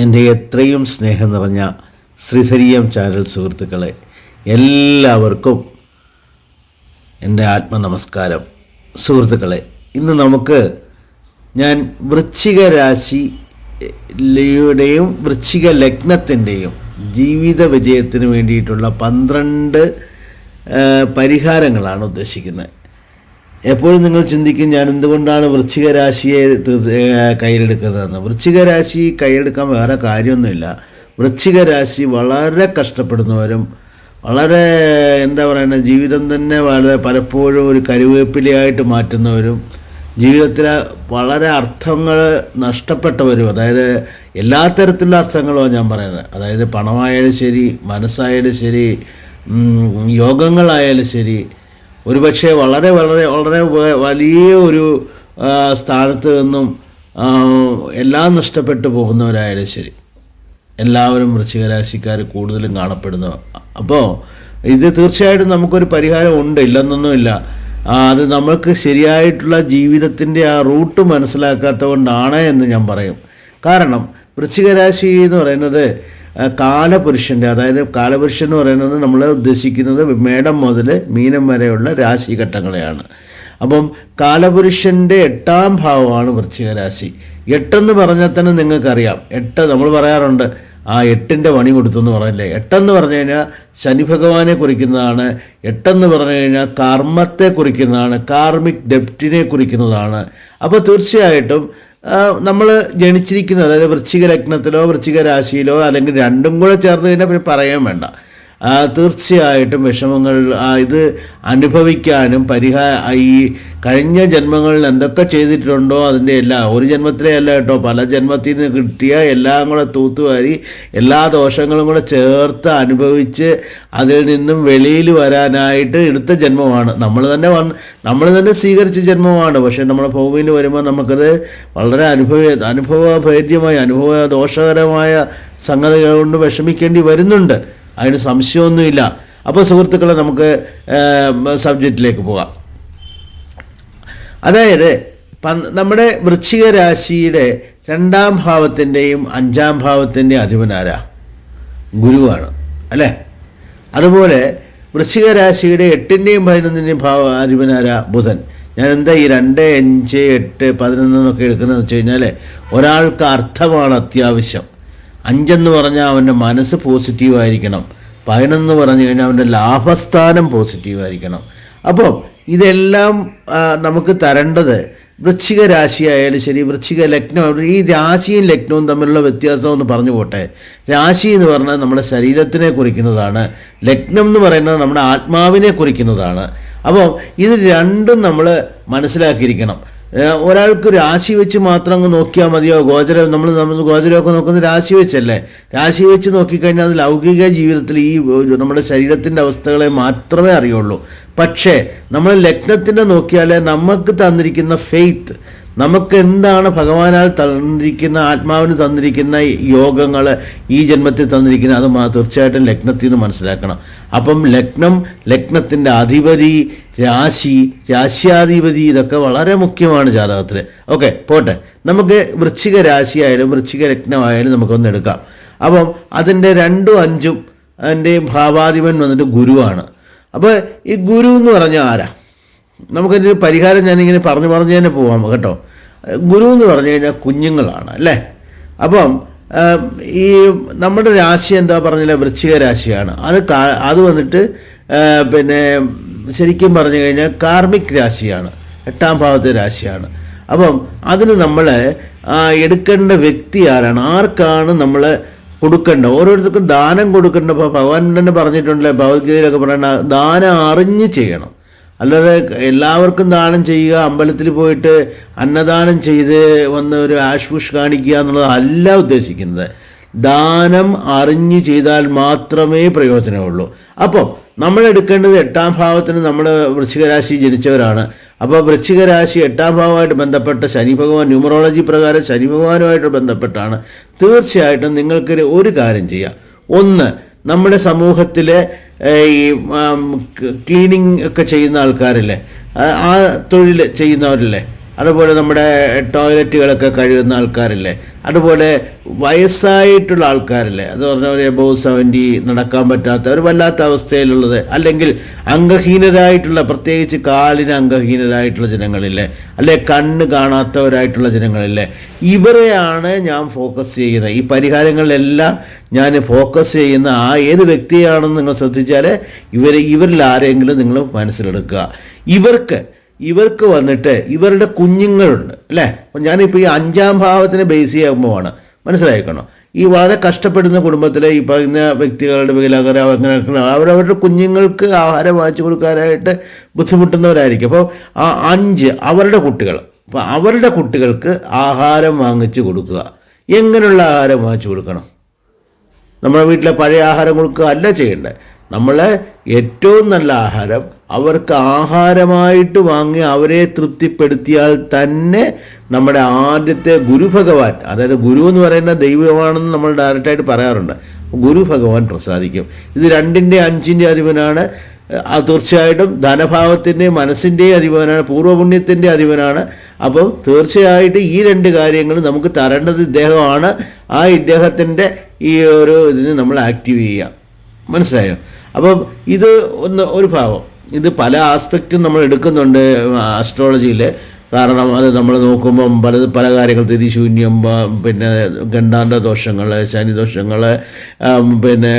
എന്റെ എത്രയും സ്നേഹം നിറഞ്ഞ ശ്രീധരീയം ചാനൽ സുഹൃത്തുക്കളെ എല്ലാവർക്കും എന്റെ ആത്മനമസ്കാരം. സുഹൃത്തുക്കളെ ഇന്ന് നമുക്ക് ഞാൻ വൃശ്ചിക രാശിയുടെയും വൃശ്ചിക ലഗ്നത്തിന്റെയും ജീവിത വിജയത്തിന് വേണ്ടിയിട്ടുള്ള പന്ത്രണ്ട് പരിഹാരങ്ങളാണ് ഉദ്ദേശിക്കുന്നത്. എപ്പോഴും നിങ്ങൾ ചിന്തിക്കും ഞാൻ എന്തുകൊണ്ടാണ് വൃശ്ചിക രാശിയെ കയ്യിലെടുക്കുന്നതെന്ന്? വൃശ്ചിക രാശി കയ്യിലെടുക്കാൻ വേറെ കാര്യമൊന്നുമില്ല. വൃശ്ചിക രാശി വളരെ കഷ്ടപ്പെടുന്നവരും വളരെ എന്താ പറയുന്നത് ജീവിതം തന്നെ വളരെ പലപ്പോഴും ഒരു കരുവേപ്പിലയായിട്ട് മാറ്റുന്നവരും ജീവിതത്തിൽ വളരെ അർത്ഥങ്ങൾ നഷ്ടപ്പെട്ടവരും അതായത് എല്ലാ തരത്തിലുള്ള അർത്ഥങ്ങളുമാണ് ഞാൻ പറയുന്നത്. അതായത് പണമായാലും ശരി മനസ്സായാലും ശരി യോഗങ്ങളായാലും ശരി ഒരുപക്ഷെ വളരെ വളരെ വളരെ വലിയ ഒരു സ്ഥാനത്ത് നിന്നും എല്ലാം നഷ്ടപ്പെട്ടു പോകുന്നവരായാലും ശരി. എല്ലാവരും വൃശ്ചികരാശിക്കാർ കൂടുതലും കാണപ്പെടുന്നു അപ്പോൾ ഇത് തീർച്ചയായിട്ടും നമുക്കൊരു പരിഹാരം ഉണ്ട്. ഇല്ലെന്നൊന്നുമില്ല അത് നമ്മൾക്ക് ശരിയായിട്ടുള്ള ജീവിതത്തിന്റെ ആ റൂട്ട് മനസ്സിലാക്കാത്തത് കൊണ്ടാണ് എന്ന് ഞാൻ പറയും. കാരണം വൃശ്ചികരാശി എന്ന് പറയുന്നത് കാലപുരുഷന്റെ അതായത് കാലപുരുഷൻ എന്ന് പറയുന്നത് നമ്മൾ ഉദ്ദേശിക്കുന്നത് മേടം മുതൽ മീനം വരെയുള്ള രാശിഘട്ടങ്ങളെയാണ് അപ്പം കാലപുരുഷന്റെ എട്ടാം ഭാവമാണ് വൃശ്ചിക രാശി. എട്ടെന്ന് പറഞ്ഞാൽ തന്നെ നിങ്ങൾക്കറിയാം. എട്ട് നമ്മൾ പറയാറുണ്ട് ആ എട്ടിന്റെ പണി കൊടുത്തു എന്ന് പറയില്ലേ എട്ടെന്ന് പറഞ്ഞു കഴിഞ്ഞാൽ ശനി ഭഗവാനെ കുറിക്കുന്നതാണ്. എട്ടെന്ന് പറഞ്ഞു കഴിഞ്ഞാൽ കർമ്മത്തെ കുറിക്കുന്നതാണ്. കാർമിക് ഡെപ്റ്റിനെ കുറിക്കുന്നതാണ്. അപ്പോൾ തീർച്ചയായിട്ടും നമ്മൾ ജനിച്ചിരിക്കുന്നത് അതായത് വൃശ്ചിക ലഗ്നത്തിലോ വൃശ്ചിക രാശിയിലോ അല്ലെങ്കിൽ രണ്ടും കൂടെ ചേർന്ന് കഴിഞ്ഞാൽ പിന്നെ പറയാൻ വേണ്ട. തീർച്ചയായിട്ടും വിഷമങ്ങൾ ഇത് അനുഭവിക്കാനും പരിഹാര ഈ കഴിഞ്ഞ ജന്മങ്ങളിൽ എന്തൊക്കെ ചെയ്തിട്ടുണ്ടോ അതിന്റെ എല്ലാ. ഒരു ജന്മത്തിലെ അല്ല കേട്ടോ. പല ജന്മത്തിൽ നിന്ന് കിട്ടിയ എല്ലാം കൂടെ തൂത്തുവാരി എല്ലാ ദോഷങ്ങളും കൂടെ ചേർത്ത് അനുഭവിച്ച് അതിൽ നിന്നും വെളിയിൽ വരാനായിട്ട് എടുത്ത ജന്മമാണ്. നമ്മൾ തന്നെ വന്ന് നമ്മൾ തന്നെ സ്വീകരിച്ച ജന്മമാണ്. പക്ഷേ നമ്മുടെ ഭൂമിയിൽ വരുമ്പോൾ നമുക്കത് വളരെ അനുഭവ അനുഭവഭേദ്യമായ അനുഭവ ദോഷകരമായ സംഗതികൾ കൊണ്ട് വിഷമിക്കേണ്ടി വരുന്നുണ്ട്. അതിന് സംശയമൊന്നുമില്ല. അപ്പോൾ സുഹൃത്തുക്കളെ നമുക്ക് സബ്ജക്റ്റിലേക്ക് പോകാം. അതായത് നമ്മുടെ വൃശ്ചിക രാശിയുടെ രണ്ടാം ഭാവത്തിന്റെയും അഞ്ചാം ഭാവത്തിന്റെയും അധിപനാരാ? ഗുരുവാണ് അല്ലേ? അതുപോലെ വൃശ്ചിക രാശിയുടെ എട്ടിന്റെയും പതിനൊന്നിന്റെയും ഭാവ അധിപനാരാ ബുധൻ. ഞാൻ എന്താ ഈ രണ്ട് അഞ്ച് എട്ട് പതിനൊന്ന് എന്നൊക്കെ എടുക്കുന്നതെന്ന് വെച്ച് കഴിഞ്ഞാൽ ഒരാൾക്ക് അർത്ഥമാണ് അത്യാവശ്യം. അഞ്ചെന്ന് പറഞ്ഞാൽ അവന്റെ മനസ്സ് പോസിറ്റീവായിരിക്കണം. പതിനൊന്ന് പറഞ്ഞു കഴിഞ്ഞാൽ അവന്റെ ലാഭസ്ഥാനം പോസിറ്റീവായിരിക്കണം. അപ്പോൾ ഇതെല്ലാം നമുക്ക് തരേണ്ടത് വൃശ്ചിക രാശി ആയാലും ശരി വൃശ്ചിക ലഗ്നം ഈ രാശിയും ലഗ്നവും തമ്മിലുള്ള വ്യത്യാസം എന്ന് പറഞ്ഞു പോട്ടെ. രാശി എന്ന് പറഞ്ഞാൽ നമ്മുടെ ശരീരത്തിനെ കുറിക്കുന്നതാണ് ലഗ്നം എന്ന് പറയുന്നത് നമ്മുടെ ആത്മാവിനെ കുറിക്കുന്നതാണ്. അപ്പോൾ ഇത് രണ്ടും നമ്മൾ മനസ്സിലാക്കിയിരിക്കണം. ഒരാൾക്ക് രാശി വെച്ച് മാത്രം അങ്ങ് നോക്കിയാൽ മതിയോ? ഗോചരം നമ്മൾ നമ്മൾ ഗോചരമൊക്കെ നോക്കുന്നത് രാശി വെച്ചല്ലേ? രാശി വെച്ച് നോക്കിക്കഴിഞ്ഞാൽ അത് ലൗകിക ജീവിതത്തിൽ ഈ നമ്മുടെ ശരീരത്തിന്റെ അവസ്ഥകളെ മാത്രമേ അറിയുള്ളൂ. പക്ഷേ നമ്മൾ ലഗ്നത്തിന്റെ നോക്കിയാൽ നമുക്ക് തന്നിരിക്കുന്ന ഫെയ്ത്ത് നമുക്ക് എന്താണ് ഭഗവാനാൽ തന്നിരിക്കുന്ന ആത്മാവിന് തന്നിരിക്കുന്ന യോഗങ്ങൾ ഈ ജന്മത്തിൽ തന്നിരിക്കുന്ന അത് തീർച്ചയായിട്ടും ലഗ്നത്തിൽ നിന്ന് മനസ്സിലാക്കണം. അപ്പം ലഗ്നം ലഗ്നത്തിന്റെ അധിപതി രാശി രാശ്യാധിപതി ഇതൊക്കെ വളരെ മുഖ്യമാണ് ജാതകത്തിൽ. ഓക്കെ പോട്ടെ. നമുക്ക് വൃശ്ചിക രാശിയായാലും വൃശ്ചിക ലഗ്നമായാലും നമുക്കൊന്ന് എടുക്കാം. അപ്പം അതിന്റെ രണ്ടും അഞ്ചും അതിന്റെ ഭാവാധിപൻ വന്നിട്ട് ഗുരുവാണ്. അപ്പോൾ ഈ ഗുരു എന്ന് പറഞ്ഞാൽ ആരാ? നമുക്കതിന് പരിഹാരം ഞാനിങ്ങനെ പറഞ്ഞു പറഞ്ഞു തന്നെ പോവാം കേട്ടോ. ഗുരു എന്ന് പറഞ്ഞു കഴിഞ്ഞാൽ കുഞ്ഞുങ്ങളാണ് അല്ലേ? അപ്പം ഈ നമ്മുടെ രാശി എന്താ പറഞ്ഞില്ല? വൃശ്ചിക രാശിയാണ്. അത് അത് വന്നിട്ട് പിന്നെ ശരിക്കും പറഞ്ഞു കഴിഞ്ഞാൽ കാർമിക് രാശിയാണ്. എട്ടാം ഭാവത്തെ രാശിയാണ്. അപ്പം അതിന് നമ്മൾ എടുക്കേണ്ട വ്യക്തി ആരാണ്? ആർക്കാണ് നമ്മൾ കൊടുക്കേണ്ട. ഓരോരുത്തർക്കും ദാനം കൊടുക്കേണ്ട. ഇപ്പോൾ ഭഗവാൻ തന്നെ പറഞ്ഞിട്ടുണ്ടല്ലേ ഭഗവത്ഗീതയിലൊക്കെ പറയണ ദാനം അറിഞ്ഞ് ചെയ്യണം. അല്ലാതെ എല്ലാവർക്കും ദാനം ചെയ്യുക അമ്പലത്തിൽ പോയിട്ട് അന്നദാനം ചെയ്ത് വന്ന് ഒരു ആശ്പുഷ് കാണിക്കുക എന്നുള്ളത് അല്ല ഉദ്ദേശിക്കുന്നത്. ദാനം അറിഞ്ഞ് ചെയ്താൽ മാത്രമേ പ്രയോജനമുള്ളൂ. അപ്പോൾ നമ്മൾ എടുക്കേണ്ടത് എട്ടാം ഭാവത്തിന് നമ്മൾ വൃശ്ചികരാശി ജനിച്ചവരാണ്. അപ്പോൾ വൃശ്ചികരാശി എട്ടാം ഭാവമായിട്ട് ബന്ധപ്പെട്ട ശനി ഭഗവാൻ ന്യൂമറോളജി പ്രകാരം ശനി ഭഗവാനുമായിട്ട് ബന്ധപ്പെട്ടാണ്. തീർച്ചയായിട്ടും നിങ്ങൾക്ക് ഒരു കാര്യം ചെയ്യാം. ഒന്ന് നമ്മുടെ സമൂഹത്തിലെ ഈ ക്ലീനിങ് ഒക്കെ ചെയ്യുന്ന ആൾക്കാരല്ലേ ആ തൊഴിൽ ചെയ്യുന്നവരില്ലേ അതുപോലെ നമ്മുടെ ടോയ്ലറ്റുകളൊക്കെ കഴിയുന്ന ആൾക്കാരില്ലേ? അതുപോലെ വയസ്സായിട്ടുള്ള ആൾക്കാരില്ലേ? അത് പറഞ്ഞാൽ ഒരു സെവന്റി നടക്കാൻ പറ്റാത്ത ഒരു വല്ലാത്ത അവസ്ഥയിലുള്ളത്. അല്ലെങ്കിൽ അംഗഹീനരായിട്ടുള്ള പ്രത്യേകിച്ച് കാലിന് അംഗഹീനരായിട്ടുള്ള ജനങ്ങളില്ലേ? അല്ലെ കണ്ണ് കാണാത്തവരായിട്ടുള്ള ജനങ്ങളില്ലേ? ഇവരെയാണ് ഞാൻ ഫോക്കസ് ചെയ്യുന്നത്. ഈ പരിഹാരങ്ങളിലെല്ലാം ഞാൻ ഫോക്കസ് ചെയ്യുന്ന ആ ഏത് വ്യക്തിയാണെന്ന് നിങ്ങൾ ശ്രദ്ധിച്ചാൽ ഇവർ ഇവരിൽ ആരെങ്കിലും നിങ്ങൾ മനസ്സിലെടുക്കുക. ഇവർക്ക് ഇവർക്ക് വന്നിട്ട് ഇവരുടെ കുഞ്ഞുങ്ങളുണ്ട് അല്ലേ? അപ്പം ഞാനിപ്പോൾ ഈ അഞ്ചാം ഭാവത്തിന് ബേസ് ചെയ്യുമ്പോഴാണ്. മനസ്സിലായിക്കണോ? ഈ വളരെ കഷ്ടപ്പെടുന്ന കുടുംബത്തിലെ ഈ പറയുന്ന വ്യക്തികളുടെ വികലാകര അങ്ങനെ അവരവരുടെ കുഞ്ഞുങ്ങൾക്ക് ആഹാരം വാങ്ങിച്ചു കൊടുക്കാനായിട്ട് ബുദ്ധിമുട്ടുന്നവരായിരിക്കും. അപ്പോൾ ആ അഞ്ച് അവരുടെ കുട്ടികൾ അപ്പോൾ അവരുടെ കുട്ടികൾക്ക് ആഹാരം വാങ്ങിച്ചു കൊടുക്കുക. എങ്ങനെയുള്ള ആഹാരം വാങ്ങിച്ചു കൊടുക്കണം? നമ്മുടെ വീട്ടിലെ പഴയ ആഹാരം കൊടുക്കുക അല്ല ചെയ്യേണ്ടത്. നമ്മൾ ഏറ്റവും നല്ല ആഹാരം അവർക്ക് ആഹാരമായിട്ട് വാങ്ങി അവരെ തൃപ്തിപ്പെടുത്തിയാൽ തന്നെ നമ്മുടെ ആദ്യത്തെ ഗുരു ഭഗവാൻ അതായത് ഗുരു എന്ന് പറയുന്ന ദൈവമാണെന്ന് നമ്മൾ ഡയറക്റ്റായിട്ട് പറയാറുണ്ട്. ഗുരു ഭഗവാൻ പ്രസാദിക്കും. ഇത് രണ്ടിന്റെ അഞ്ചിന്റെ അധിപനാണ്. തീർച്ചയായിട്ടും ധനഭാവത്തിന്റെയും മനസ്സിന്റെയും അധിപനാണ് പൂർവപുണ്യത്തിന്റെ അധിപനാണ്. അപ്പം തീർച്ചയായിട്ടും ഈ രണ്ട് കാര്യങ്ങൾ നമുക്ക് തരേണ്ടത് ഇദ്ദേഹമാണ്. ആ ഇദ്ദേഹത്തിന്റെ ഈ ഒരു ഇതിന് നമ്മൾ ആക്റ്റീവ് ചെയ്യുക. മനസ്സിലായോ? അപ്പം ഇത് ഒന്ന് ഒരു ഭാവം. ഇത് പല ആസ്പെക്റ്റും നമ്മൾ എടുക്കുന്നുണ്ട് ആസ്ട്രോളജിയിൽ കാരണം അത് നമ്മൾ നോക്കുമ്പം പല പല കാര്യങ്ങൾ തിരിശൂന്യം പിന്നെ ഗണ്ഡാന്ത ദോഷങ്ങൾ ശനിദോഷങ്ങൾ പിന്നെ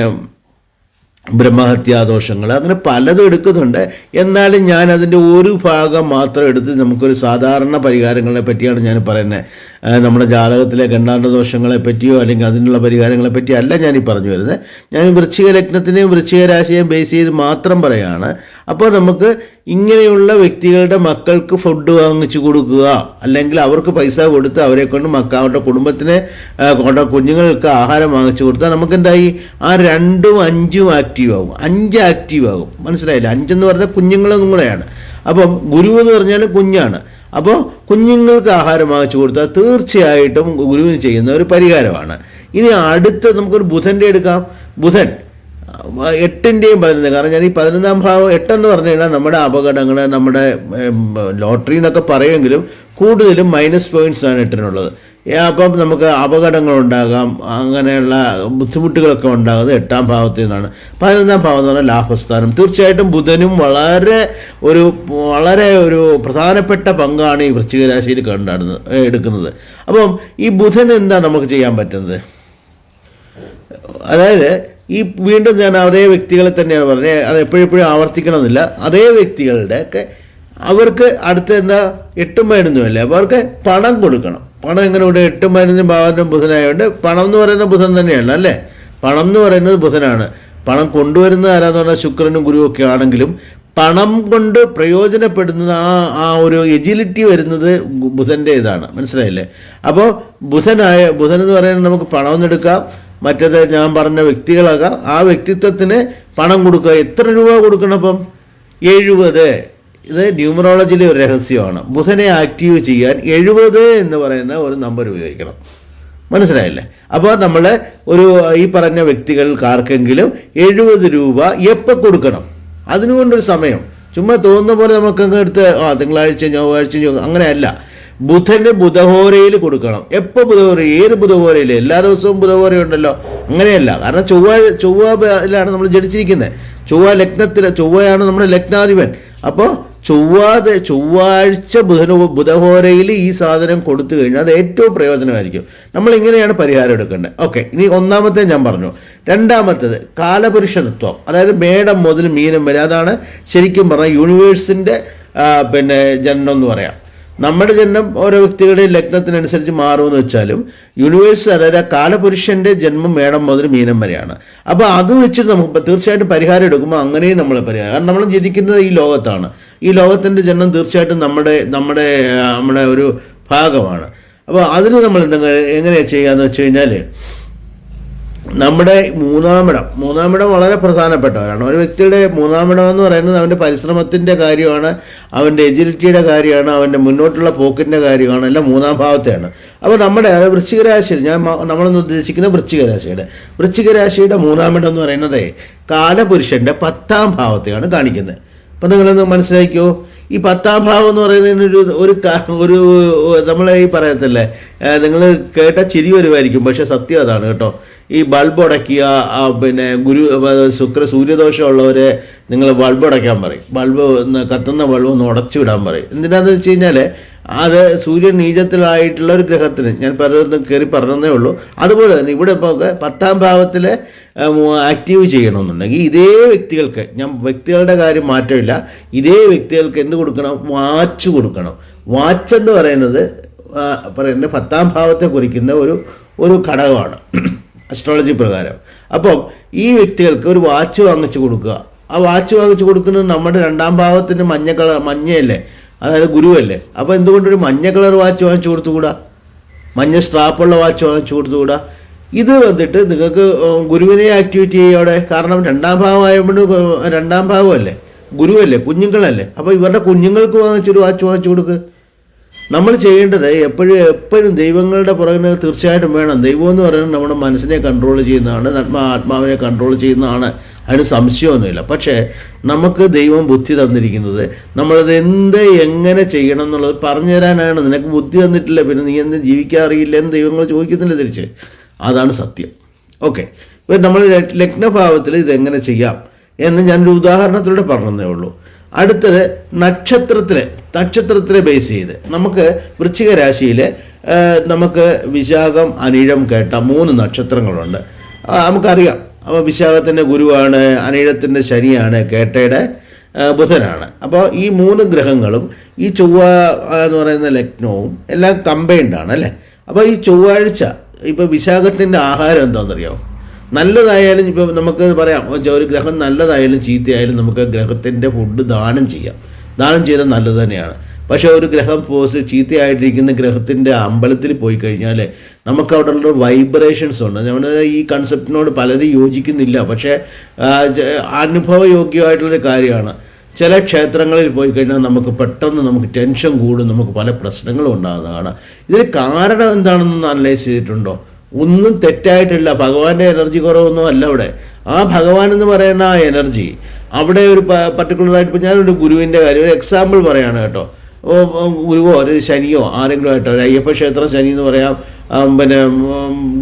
ബ്രഹ്മഹത്യാദോഷങ്ങൾ അങ്ങനെ പലതും എടുക്കുന്നുണ്ട്. എന്നാലും ഞാൻ അതിന്റെ ഒരു ഭാഗം മാത്രം എടുത്ത് നമുക്കൊരു സാധാരണ പരിഹാരങ്ങളെ പറ്റിയാണ് ഞാൻ പറയുന്നത്. നമ്മുടെ ജാതകത്തിലെ ഗണ്ടാണ്ട ദോഷങ്ങളെ പറ്റിയോ അല്ലെങ്കിൽ അതിനുള്ള പരിഹാരങ്ങളെ പറ്റിയോ അല്ല ഞാൻ ഈ പറഞ്ഞു വരുന്നത്. ഞാൻ വൃശ്ചിക ലഗ്നത്തിനെയും വൃശ്ചിക രാശിയെയും ബേസ് ചെയ്ത് മാത്രം പറയുകയാണ് അപ്പോൾ നമുക്ക് ഇങ്ങനെയുള്ള വ്യക്തികളുടെ മക്കൾക്ക് ഫുഡ് വാങ്ങിച്ചു കൊടുക്കുക അല്ലെങ്കിൽ അവർക്ക് പൈസ കൊടുത്ത് അവരെ കൊണ്ട് മക്ക അവരുടെ കുടുംബത്തിന് അവരുടെ കുഞ്ഞുങ്ങൾക്ക് ആഹാരം വാങ്ങിച്ചു കൊടുത്താൽ നമുക്ക് എന്തായി ആ രണ്ടും അഞ്ചും ആക്റ്റീവ് ആകും. അഞ്ച് ആക്റ്റീവ് ആകും. മനസ്സിലായില്ല? അഞ്ചെന്ന് പറഞ്ഞാൽ കുഞ്ഞുങ്ങളും കൂടെയാണ്. അപ്പം ഗുരു എന്ന് പറഞ്ഞാൽ കുഞ്ഞാണ്. അപ്പോൾ കുഞ്ഞുങ്ങൾക്ക് ആഹാരം വാങ്ങിച്ചു കൊടുത്താൽ തീർച്ചയായിട്ടും ഗുരുവിന് ചെയ്യുന്ന ഒരു പരിഹാരമാണ്. ഇനി അടുത്ത് നമുക്കൊരു ബുധന്റെ എടുക്കാം. ബുധൻ എട്ടിന്റെയും പതിനൊന്ന്. കാരണം ഞാൻ ഈ പതിനൊന്നാം ഭാവം എട്ടെന്ന് പറഞ്ഞു കഴിഞ്ഞാൽ നമ്മുടെ അപകടങ്ങൾ നമ്മുടെ ലോട്ടറി എന്നൊക്കെ പറയുമെങ്കിലും കൂടുതലും മൈനസ് പോയിന്റ്സ് ആണ് എട്ടിനുള്ളത്. അപ്പം നമുക്ക് അപകടങ്ങളുണ്ടാകാം. അങ്ങനെയുള്ള ബുദ്ധിമുട്ടുകളൊക്കെ ഉണ്ടാകുന്നത് എട്ടാം ഭാവത്തിൽ നിന്നാണ്. പതിനൊന്നാം ഭാവം എന്ന് പറഞ്ഞാൽ ലാഭസ്ഥാനം. തീർച്ചയായിട്ടും ബുധനും വളരെ ഒരു വളരെ ഒരു പ്രധാനപ്പെട്ട പങ്കാണ് ഈ വൃശ്ചിക രാശിയിൽ കണ്ടാടുന്നത് എടുക്കുന്നത്. അപ്പം ഈ ബുധൻ എന്താ നമുക്ക് ചെയ്യാൻ പറ്റുന്നത്? അതായത് ഈ വീണ്ടും ഞാൻ അതേ വ്യക്തികളെ തന്നെയാണ് പറഞ്ഞത്. അത് എപ്പോഴെപ്പോഴും ആവർത്തിക്കണമെന്നില്ല. അതേ വ്യക്തികളുടെ ഒക്കെ അവർക്ക് അടുത്ത എന്താ എട്ടും അപ്പോൾ അവർക്ക് പണം കൊടുക്കണം. പണം എങ്ങനെ ഇവിടെ എട്ടും പതിനൊന്നും ഭാവനും ബുധനായതുകൊണ്ട് പണം എന്ന് പറയുന്നത് ബുധൻ തന്നെയാണ് അല്ലേ? പണം എന്ന് പറയുന്നത് ബുധനാണ്. പണം കൊണ്ടുവരുന്നത് ആരാന്ന് പറഞ്ഞാൽ ശുക്രനും ഗുരുവും ഒക്കെ ആണെങ്കിലും പണം കൊണ്ട് പ്രയോജനപ്പെടുന്നത് ആ ആ ഒരു എജിലിറ്റി വരുന്നത് ബുധന്റെ ഇതാണ്. മനസ്സിലായില്ലേ? അപ്പോൾ ബുധനായ ബുധൻ എന്ന് പറയുന്നത് നമുക്ക് പണം എടുക്കാം. മറ്റേത് ഞാൻ പറഞ്ഞ വ്യക്തികളാകാം. ആ വ്യക്തിത്വത്തിന് പണം കൊടുക്കുക. എത്ര രൂപ കൊടുക്കണം അപ്പം? എഴുപത്. ഇത് ന്യൂമറോളജിയിലെ ഒരു രഹസ്യമാണ്. ബുധനെ ആക്റ്റീവ് ചെയ്യാൻ എഴുപത് എന്ന് പറയുന്ന ഒരു നമ്പർ ഉപയോഗിക്കണം. മനസ്സിലായില്ലേ? അപ്പോൾ നമ്മൾ ഒരു ഈ പറഞ്ഞ വ്യക്തികൾക്ക് ആർക്കെങ്കിലും എഴുപത് രൂപ എപ്പോൾ കൊടുക്കണം? അതിനുകൊണ്ടൊരു സമയം. ചുമ്മാ തോന്നുന്ന പോലെ നമുക്കങ്ങ് എടുത്ത് ആ തിങ്കളാഴ്ച ചൊവ്വാഴ്ച ചൊവ്വ- അങ്ങനെയല്ല. ബുധന്റെ ബുധഹോരയിൽ കൊടുക്കണം. എപ്പോൾ ബുധഹോര ഏത് ബുധഹോരയിൽ എല്ലാ ദിവസവും ബുധഹോര ഉണ്ടല്ലോ. അങ്ങനെയല്ല. കാരണം ചൊവ്വ ചൊവ്വയിലാണ് നമ്മൾ ജനിച്ചിരിക്കുന്നത് ചൊവ്വ ലഗ്നത്തിൽ ചൊവ്വയാണ് നമ്മുടെ ലഗ്നാധിപൻ. അപ്പോൾ ചൊവ്വാതെ ചൊവ്വാഴ്ച ബുധന ബുധഹോരയിൽ ഈ സാധനം കൊടുത്തു കഴിഞ്ഞാൽ അത് ഏറ്റവും പ്രയോജനമായിരിക്കും. നമ്മൾ ഇങ്ങനെയാണ് പരിഹാരം എടുക്കേണ്ടത്. ഓക്കെ ഇനി ഒന്നാമത്തെ ഞാൻ പറഞ്ഞു. രണ്ടാമത്തേത് കാലപുരുഷത്വം അതായത് മേടം മുതൽ മീനം വരെ. അതാണ് ശരിക്കും പറഞ്ഞാൽ യൂണിവേഴ്സിന്റെ പിന്നെ ജനനം എന്ന് പറയാം. നമ്മുടെ ജന്മം ഓരോ വ്യക്തികളുടെയും ലഗ്നത്തിനനുസരിച്ച് മാറുമെന്ന് വെച്ചാലും യൂണിവേഴ്സ് അതായത് കാലപുരുഷന്റെ ജന്മം മേടം മുതൽ മീനം വരെയാണ്. അപ്പോൾ അത് വെച്ച് നമുക്ക് തീർച്ചയായിട്ടും പരിഹാരം എടുക്കുമ്പോൾ അങ്ങനെയും നമ്മൾ പരിഹാരം കാരണം നമ്മൾ ജനിക്കുന്നത് ഈ ലോകത്താണ്. ഈ ലോകത്തിന്റെ ജന്മം തീർച്ചയായിട്ടും നമ്മുടെ നമ്മുടെ നമ്മുടെ ഒരു ഭാഗമാണ്. അപ്പോൾ അതിന് നമ്മൾ എന്തെങ്കിലും എങ്ങനെയാണ് ചെയ്യാന്ന് വെച്ച് കഴിഞ്ഞാൽ നമ്മുടെ മൂന്നാമിടം മൂന്നാമിടം വളരെ പ്രധാനപ്പെട്ടവരാണ് ഒരു വ്യക്തിയുടെ മൂന്നാമിടം എന്ന് പറയുന്നത് അവന്റെ പരിശ്രമത്തിന്റെ കാര്യമാണ് അവന്റെ എജിലിറ്റിയുടെ കാര്യമാണ് അവന്റെ മുന്നോട്ടുള്ള പോക്കിന്റെ കാര്യമാണ് എല്ലാം മൂന്നാം ഭാവത്തെയാണ് അപ്പോൾ നമ്മുടെ വൃശ്ചികരാശിയിൽ ഞാൻ നമ്മളൊന്ന് ഉദ്ദേശിക്കുന്ന വൃശ്ചികരാശിയുടെ വൃശ്ചികരാശിയുടെ വൃശ്ചിക രാശിയുടെ മൂന്നാമിടം എന്ന് പറയുന്നത് കാലപുരുഷന്റെ പത്താം ഭാവത്തെയാണ് കാണിക്കുന്നത്. അപ്പം നിങ്ങളൊന്ന് മനസ്സിലാക്കിയോ? ഈ പത്താം ഭാവം എന്ന് പറയുന്നതിനൊരു ഒരു ഒരു നമ്മളെ ഈ പറയത്തില്ലേ നിങ്ങൾ കേട്ട ചിരി വരുമായിരിക്കും പക്ഷെ സത്യം അതാണ് കേട്ടോ. ഈ ബൾബ് അടക്കിയ പിന്നെ ഗുരു ശുക്ര സൂര്യദോഷമുള്ളവരെ നിങ്ങൾ ബൾബ് ഉടയ്ക്കാൻ പറയും. ബൾബ് കത്തുന്ന ബൾബ് ഒന്ന് ഉടച്ചു വിടാൻ പറയും. എന്തിനാന്ന് വെച്ച് കഴിഞ്ഞാൽ അത് സൂര്യൻ നീചത്തിലായിട്ടുള്ള ഒരു ഗ്രഹത്തിന് ഞാൻ പലതൊന്നും കയറി പറഞ്ഞതേ ഉള്ളൂ. അതുപോലെ തന്നെ ഇവിടെ ഇപ്പോൾ പത്താം ഭാവത്തിൽ ആക്റ്റീവ് ചെയ്യണമെന്നുണ്ടെങ്കിൽ ഇതേ വ്യക്തികൾക്ക് ഞാൻ വ്യക്തികളുടെ കാര്യം മാറ്റമില്ല. ഇതേ വ്യക്തികൾക്ക് എന്ത് കൊടുക്കണം? വാച്ച് കൊടുക്കണം. വാച്ച് എന്ന് പറയുന്നത് പറയുന്നത് പത്താം ഭാവത്തെ കുറിക്കുന്ന ഒരു ഒരു ഘടകമാണ്. അസ്ട്രോളജി പ്രകാരം. അപ്പം ഈ വ്യക്തികൾക്ക് ഒരു വാച്ച് വാങ്ങിച്ചു കൊടുക്കുക. ആ വാച്ച് വാങ്ങിച്ചു കൊടുക്കുന്നത് നമ്മുടെ രണ്ടാം ഭാവത്തിന്റെ മഞ്ഞ കളർ മഞ്ഞയല്ലേ? അതായത് ഗുരുവല്ലേ? അപ്പോൾ എന്തുകൊണ്ടൊരു മഞ്ഞ കളർ വാച്ച് വാങ്ങിച്ചു കൊടുത്തുകൂടാ? മഞ്ഞ സ്ട്രാപ്പുള്ള വാച്ച് വാങ്ങിച്ചു കൊടുത്തുകൂടാ? ഇത് വന്നിട്ട് നിങ്ങൾക്ക് ഗുരുവിനെ ആക്ടിവേറ്റ് ചെയ്യോടെ കാരണം രണ്ടാം ഭാവമായതുകൊണ്ട് രണ്ടാം ഭാവമല്ലേ? ഗുരുവല്ലേ കുഞ്ഞുങ്ങളല്ലേ? അപ്പോൾ ഇവരുടെ കുഞ്ഞുങ്ങൾക്ക് വാങ്ങിച്ചൊരു വാച്ച് വാങ്ങിച്ചു കൊടുക്ക്. നമ്മൾ ചെയ്യേണ്ടത് എപ്പോഴും എപ്പോഴും ദൈവങ്ങളുടെ പുറകിന് തീർച്ചയായിട്ടും വേണം. ദൈവം എന്ന് പറയുന്നത് നമ്മുടെ മനസ്സിനെ കൺട്രോൾ ചെയ്യുന്നതാണ് ആത്മാ ആത്മാവിനെ കൺട്രോൾ ചെയ്യുന്നതാണ്. അതിന് സംശയമൊന്നുമില്ല. പക്ഷേ നമുക്ക് ദൈവം ബുദ്ധി തന്നിരിക്കുന്നത് നമ്മളത് എന്ത് എങ്ങനെ ചെയ്യണം എന്നുള്ളത് പറഞ്ഞു തരാനാണ് നിനക്ക് ബുദ്ധി തന്നിട്ടില്ല പിന്നെ നീ എന്ത് ജീവിക്കാറിയില്ല എന്ന് ദൈവങ്ങൾ ചോദിക്കുന്നില്ല തിരിച്ച്. അതാണ് സത്യം. ഓക്കെ. ഇപ്പം നമ്മൾ ലഗ്നഭാവത്തിൽ ഇതെങ്ങനെ ചെയ്യാം എന്ന് ഞാനൊരു ഉദാഹരണത്തിലൂടെ പറഞ്ഞതേ ഉള്ളൂ. അടുത്തത് നക്ഷത്രത്തിലെ നക്ഷത്രത്തിലെ ബേസ് ചെയ്ത്. നമുക്ക് വൃശ്ചിക രാശിയിൽ നമുക്ക് വിശാഖം അനിഴം കേട്ട മൂന്ന് നക്ഷത്രങ്ങളുണ്ട്. നമുക്കറിയാം. അപ്പോൾ വിശാഖത്തിന്റെ ഗുരുവാണ് അനിഴത്തിന്റെ ശനിയാണ് കേട്ടയുടെ ബുധനാണ്. അപ്പോൾ ഈ മൂന്ന് ഗ്രഹങ്ങളും ഈ ചൊവ്വ എന്ന് പറയുന്ന ലഗ്നവും എല്ലാം കമ്പൈൻഡ് ആണ് അല്ലേ? അപ്പോൾ ഈ ചൊവ്വാഴ്ച ഇപ്പോൾ വിശാഖത്തിന്റെ ആഹാരം എന്താണെന്നറിയാമോ നല്ലതായാലും ഇപ്പോൾ നമുക്ക് പറയാം ഒരു ഗ്രഹം നല്ലതായാലും ചീത്തയായാലും നമുക്ക് ഗ്രഹത്തിന്റെ ഫുഡ് ദാനം ചെയ്യാം. ദാനം ചെയ്താൽ നല്ലത് തന്നെയാണ്. പക്ഷേ ഒരു ഗ്രഹം പോസ് ചീത്തയായിട്ടിരിക്കുന്ന ഗ്രഹത്തിന്റെ അമ്പലത്തിൽ പോയി കഴിഞ്ഞാൽ നമുക്ക് അവിടെ ഉള്ള വൈബ്രേഷൻസ് ഉണ്ട്. നമ്മുടെ ഈ കൺസെപ്റ്റിനോട് പലരും യോജിക്കുന്നില്ല. പക്ഷേ അനുഭവയോഗ്യമായിട്ടുള്ളൊരു കാര്യമാണ്. ചില ക്ഷേത്രങ്ങളിൽ പോയി കഴിഞ്ഞാൽ നമുക്ക് പെട്ടെന്ന് നമുക്ക് ടെൻഷൻ കൂടും നമുക്ക് പല പ്രശ്നങ്ങളും ഉണ്ടാകുന്നതാണ്. ഇതിന് കാരണം എന്താണെന്ന് അനലൈസ് ചെയ്തിട്ടുണ്ടോ? ഒന്നും തെറ്റായിട്ടില്ല. ഭഗവാന്റെ എനർജി കുറവൊന്നും അല്ല അവിടെ. ആ ഭഗവാൻ എന്ന് പറയുന്ന ആ എനർജി അവിടെ ഒരു പർട്ടിക്കുലറായിട്ട് ഇപ്പോൾ ഞാനൊരു ഗുരുവിന്റെ കാര്യം ഒരു എക്സാമ്പിൾ പറയാണ് കേട്ടോ. ഗുരുവോ ഒരു ശനിയോ ആരെങ്കിലും ആയിട്ടോ ഒരു അയ്യപ്പ ക്ഷേത്രം ശനി എന്ന് പറയാം പിന്നെ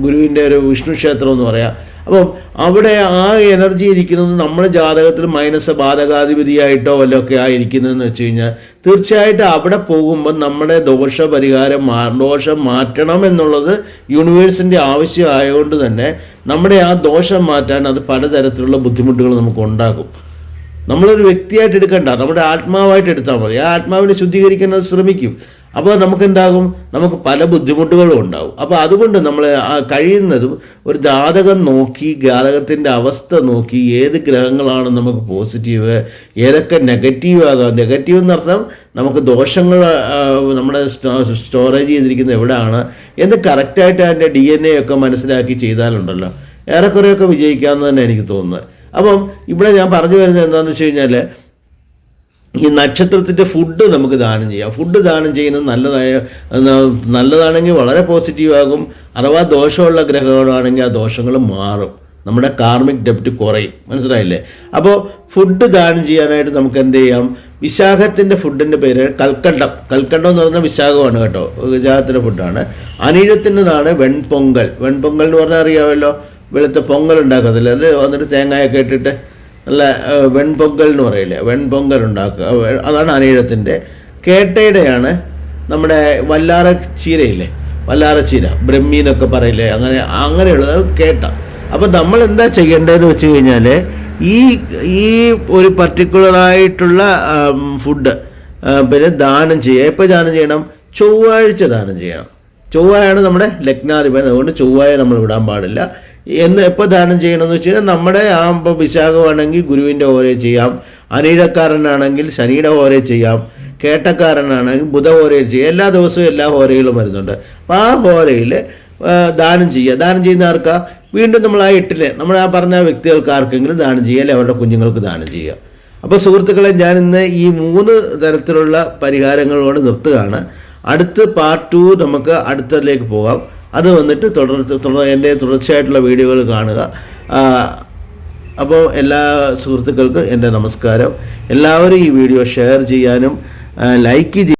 ഗുരുവിന്റെ ഒരു വിഷ്ണു ക്ഷേത്രം എന്ന് പറയാം. അപ്പം അവിടെ ആ എനർജി ഇരിക്കുന്നത് നമ്മുടെ ജാതകത്തിൽ മൈനസ് ബാധകാധിപതിയായിട്ടോ വല്ലതൊക്കെ ആയിരിക്കുന്നതെന്ന് വെച്ച് കഴിഞ്ഞാൽ തീർച്ചയായിട്ടും അവിടെ പോകുമ്പോൾ നമ്മുടെ ദോഷ പരിഹാരം ദോഷം മാറ്റണം എന്നുള്ളത് യൂണിവേഴ്സിന്റെ ആവശ്യമായതുകൊണ്ട് തന്നെ നമ്മുടെ ആ ദോഷം മാറ്റാൻ അത് പലതരത്തിലുള്ള ബുദ്ധിമുട്ടുകൾ നമുക്ക് ഉണ്ടാക്കും. നമ്മളൊരു വ്യക്തിയായിട്ട് എടുക്കണ്ട നമ്മുടെ ആത്മാവായിട്ട് എടുത്താൽ മതി. ആ ആത്മാവിനെ ശുദ്ധീകരിക്കാൻ അത് ശ്രമിക്കും. അപ്പോൾ നമുക്ക് എന്താകും നമുക്ക് പല ബുദ്ധിമുട്ടുകളും ഉണ്ടാവും. അപ്പോൾ അതുകൊണ്ട് നമ്മൾ കഴിയുന്നതും ഒരു ജാതകം നോക്കി ജാതകത്തിന്റെ അവസ്ഥ നോക്കി ഏത് ഗ്രഹങ്ങളാണ് നമുക്ക് പോസിറ്റീവ് ഏതൊക്കെ നെഗറ്റീവ് ആകാം നെഗറ്റീവ് എന്നർത്ഥം നമുക്ക് ദോഷങ്ങൾ നമ്മുടെ സ്റ്റോ- സ്റ്റോറേജ് ചെയ്തിരിക്കുന്നത് എവിടെയാണ് എന്ന് കറക്റ്റായിട്ട് അതിന്റെ ഡി എൻ എ ഒക്കെ മനസ്സിലാക്കി ചെയ്താലുണ്ടല്ലോ. ഏറെക്കുറെയൊക്കെ വിജയിക്കാമെന്ന് തന്നെ എനിക്ക് തോന്നുന്നത്. അപ്പം ഇവിടെ ഞാൻ പറഞ്ഞു വരുന്നത് എന്താണെന്ന് വെച്ച് കഴിഞ്ഞാൽ ഈ നക്ഷത്രത്തിന്റെ ഫുഡ് നമുക്ക് ദാനം ചെയ്യാം. ഫുഡ് ദാനം ചെയ്യുന്നത് നല്ലതായ നല്ലതാണെങ്കിൽ വളരെ പോസിറ്റീവാകും അഥവാ ദോഷമുള്ള ഗ്രഹങ്ങളാണെങ്കിൽ ആ ദോഷങ്ങൾ മാറും. നമ്മുടെ കാർമിക് ഡെപ്റ്റ് കുറയും. മനസ്സിലായില്ലേ? അപ്പോൾ ഫുഡ് ദാനം ചെയ്യാനായിട്ട് നമുക്ക് എന്ത് ചെയ്യാം? വിശാഖത്തിന്റെ ഫുഡിന്റെ പേര് കൽക്കണ്ടം. കൽക്കണ്ടം എന്ന് പറഞ്ഞാൽ വിശാഖമാണ് കേട്ടോ. വിശാഖത്തിന്റെ ഫുഡാണ്. അനിഴത്തിന്റെതാണ് വെൺപൊങ്കൽ. വെൺപൊങ്കൽ എന്ന് പറഞ്ഞാൽ അറിയാമല്ലോ? വെളുത്ത പൊങ്കൽ ഉണ്ടാക്കത്തില്ല? അത് വന്നിട്ട് തേങ്ങയൊക്കെ ഇട്ടിട്ട് നല്ല വെൺപൊങ്കൽ എന്ന് പറയില്ലേ? വെൺപൊങ്കൽ ഉണ്ടാക്കുക. അതാണ് അനീഴത്തിന്റെ കേട്ടയുടെയാണ് നമ്മുടെ വല്ലാറ ചീരയില്ലേ? വല്ലാറ ചീര ബ്രഹ്മി എന്നൊക്കെ പറയില്ലേ? അങ്ങനെ അങ്ങനെയുള്ളത് കേട്ട. അപ്പം നമ്മൾ എന്താ ചെയ്യേണ്ടതെന്ന് വെച്ച് കഴിഞ്ഞാൽ ഈ ഈ ഒരു പർട്ടിക്കുലറായിട്ടുള്ള ഫുഡ് പിന്നെ ദാനം ചെയ്യുക. എപ്പോൾ ദാനം ചെയ്യണം? ചൊവ്വാഴ്ച ദാനം ചെയ്യണം. ചൊവ്വയാണ് നമ്മുടെ ലഗ്നാധിപൻ. അതുകൊണ്ട് ചൊവ്വായ നമ്മൾ വിടാൻ പാടില്ല. എന്ന് എപ്പോൾ ദാനം ചെയ്യണമെന്ന് വെച്ച് കഴിഞ്ഞാൽ നമ്മുടെ ആ വിശാഖമാണെങ്കിൽ ഗുരുവിന്റെ ഓരേ ചെയ്യാം. അനീഴക്കാരനാണെങ്കിൽ ശനിയുടെ ഓരെ ചെയ്യാം. കേട്ടക്കാരനാണെങ്കിൽ ബുധ ഓരയിൽ ചെയ്യാം. എല്ലാ ദിവസവും എല്ലാ ഹോരയിലും വരുന്നുണ്ട്. അപ്പോൾ ആ ഹോരയിൽ ദാനം ചെയ്യുക. ദാനം ചെയ്യുന്ന ആർക്കാ? വീണ്ടും നമ്മൾ ആ എട്ടിലെ നമ്മൾ ആ പറഞ്ഞ വ്യക്തികൾക്ക് ആർക്കെങ്കിലും ദാനം ചെയ്യുക അല്ലെങ്കിൽ അവരുടെ കുഞ്ഞുങ്ങൾക്ക് ദാനം ചെയ്യുക. അപ്പോൾ സുഹൃത്തുക്കളെ ഞാൻ ഇന്ന് ഈ മൂന്ന് തരത്തിലുള്ള പരിഹാരങ്ങളോട് നിർത്തുകയാണ്. അടുത്ത് പാർട്ട് ടു നമുക്ക് അടുത്തതിലേക്ക് പോകാം. അത് വന്നിട്ട് തുടർ തുടർ എന്റെ തുടർച്ചയായിട്ടുള്ള വീഡിയോകൾ കാണുക. അപ്പോൾ എല്ലാ സുഹൃത്തുക്കൾക്കും എന്റെ നമസ്കാരം. എല്ലാവരും ഈ വീഡിയോ ഷെയർ ചെയ്യാനും ലൈക്ക്